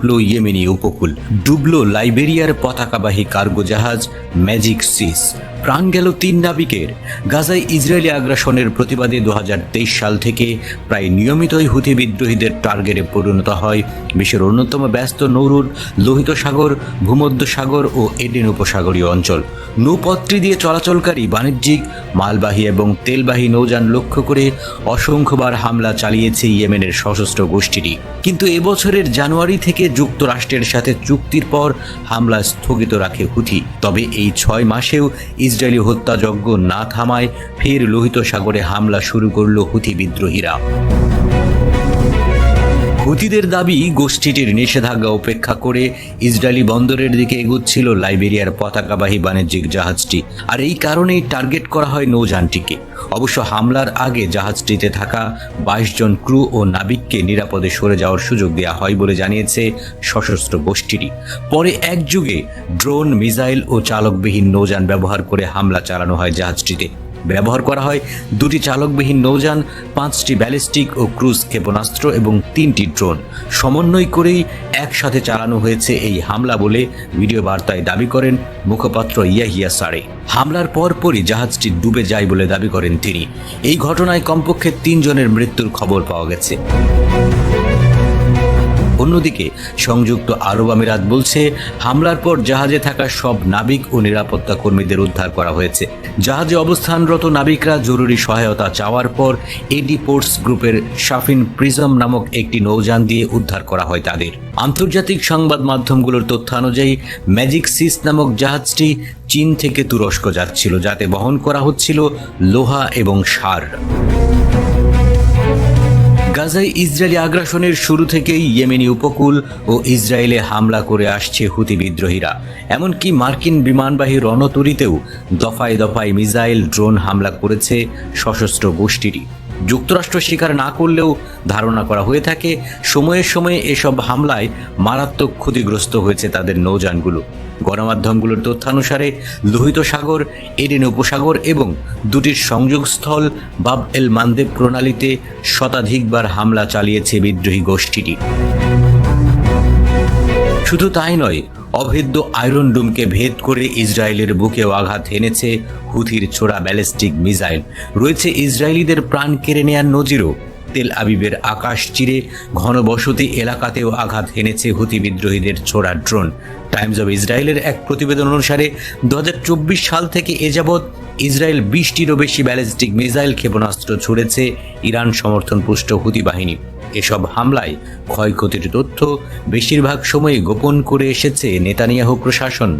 কাঁপল Yemeni উপকূল, ডুবল লাইবেরিয়ার পতাকাবাহী কার্গো জাহাজ ম্যাজিক সিস প্রাণ গেল তিন নাবিকের। গাজায় ইসরায়েলি আগ্রাসনের প্রতিবাদে দু হাজার তেইশ সাল থেকে প্রায় নিয়মিতই হুতি বিদ্রোহীদের টার্গেটে পরিণত হয় বিশ্বের অন্যতম ব্যস্ত নৌরুর, লোহিত সাগর ভূমধ্য সাগর ও এডেন উপসাগরীয় অঞ্চল। নৌপথটি দিয়ে চলাচলকারী বাণিজ্যিক, মালবাহী এবং তেলবাহী নৌযান লক্ষ্য করে অসংখ্যবার হামলা চালিয়েছে ইয়েমেনের সশস্ত্র গোষ্ঠীটি। কিন্তু এবছরের জানুয়ারি থেকে যুক্তরাষ্ট্রের সাথে চুক্তির পর হামলা স্থগিত রাখে হুথি। তবে এই ছয় মাসেও ইসরায়েলি হত্যাযজ্ঞ না থামায় ফের লোহিত সাগরে হামলা শুরু করল হুথি বিদ্রোহীরা। হুতিদের দাবি, গোষ্ঠীটির নিষেধাজ্ঞা উপেক্ষা করে ইসরায়েলি বন্দরের দিকে এগুচ্ছিল লাইবেরিয়ার পতাকাবাহী বাণিজ্যিক জাহাজটি। আর এই কারণেই টার্গেট করা হয় নৌযানটিকে। অবশ্য হামলার আগে জাহাজটিতে থাকা বাইশ জন ক্রু ও নাবিককে নিরাপদে সরে যাওয়ার সুযোগ দেওয়া হয় বলে জানিয়েছে সশস্ত্র গোষ্ঠীটি। পরে এক যুগে ড্রোন, মিসাইল ও চালকবিহীন নৌযান ব্যবহার করে হামলা চালানো হয় জাহাজটিতে। ব্যবহার করা হয়। দুটি চালকবিহীন নৌযান, পাঁচটি ব্যালিস্টিক ও ক্রুজ ক্ষেপণাস্ত্র এবং তিনটি ড্রোন। সমন্বয় করেই একসাথে চালানো হয়েছে এই হামলা বলে ভিডিও বার্তায় দাবি করেন মুখপাত্র ইয়াহিয়া সারে। হামলার পরপরই জাহাজটি ডুবে যায় বলে দাবি করেন তিনি। এই ঘটনায় কমপক্ষে তিনজনের মৃত্যুর খবর পাওয়া গেছে। অন্যদিকে, সংযুক্ত আরব আমিরাত বলছে, হামলার পর জাহাজে থাকা সব নাবিক ও নিরাপত্তা কর্মীদের উদ্ধার করা হয়েছে। জাহাজে অবস্থানরত নাবিকরা জরুরি সহায়তা চাওয়ার পর এডি পোর্টস গ্রুপের শাফিন প্রিজম নামক একটি নৌযান দিয়ে উদ্ধার করা হয় তাদের। আন্তর্জাতিক সংবাদ মাধ্যমগুলোর তথ্যানুযায়ী, ম্যাজিক সিস নামক জাহাজটি চীন থেকে তুরস্ক যাচ্ছিল, যাতে বহন করা হচ্ছিল লোহা এবং সার। গাজায় ইসরায়েলি আগ্রাসনের শুরু থেকেই ইয়েমেনি উপকূল ও ইসরায়েলে হামলা করে আসছে হুতি বিদ্রোহীরা। এমনকি মার্কিন বিমানবাহী রণতরীতেও দফায় দফায় মিসাইল ড্রোন হামলা করেছে সশস্ত্র গোষ্ঠীটি। যুক্তরাষ্ট্র স্বীকার না করলেও ধারণা করা হয়ে থাকে, সময়ে সময়ে এসব হামলায় মারাত্মক ক্ষতিগ্রস্ত হয়েছে তাদের নৌযানগুলো। গণমাধ্যমগুলোর তথ্যানুসারে, লোহিত সাগর, এডেন উপসাগর এবং দুটির সংযোগস্থল বাব এল মান্দেব প্রণালীতে শতাধিকবার হামলা চালিয়েছে বিদ্রোহী গোষ্ঠীটি। শুধু তাই নয় অভেদ্য আয়রন ডুমকে ভেদ করে ইসরায়েলের বুকেও আঘাত হেনেছে হুথির ছোড়া ব্যালিস্টিক মিসাইল। রয়েছে ইসরায়েলিদের প্রাণ কেড়ে নেয়ার নজিরও। তেল আবিবের আকাশ চিরে ঘনবসতি এলাকাতেও আঘাত হেনেছে হুতি বিদ্রোহীদের ছোড়া ড্রোন। টাইমস অব ইসরায়েলের এক প্রতিবেদন অনুসারে দু হাজার চব্বিশ সাল থেকে এ যাবৎ ইসরায়েল বিশটিরও বেশি ব্যালিস্টিক মিসাইল ক্ষেপণাস্ত্র ছুড়েছে ইরান সমর্থন পুষ্ট হুতি বাহিনী। এসব হামলায় ক্ষয়ক্ষতির তথ্য বেশিরভাগ সময়ে গোপন করে এসেছে নেতানিয়াহ প্রশাসন।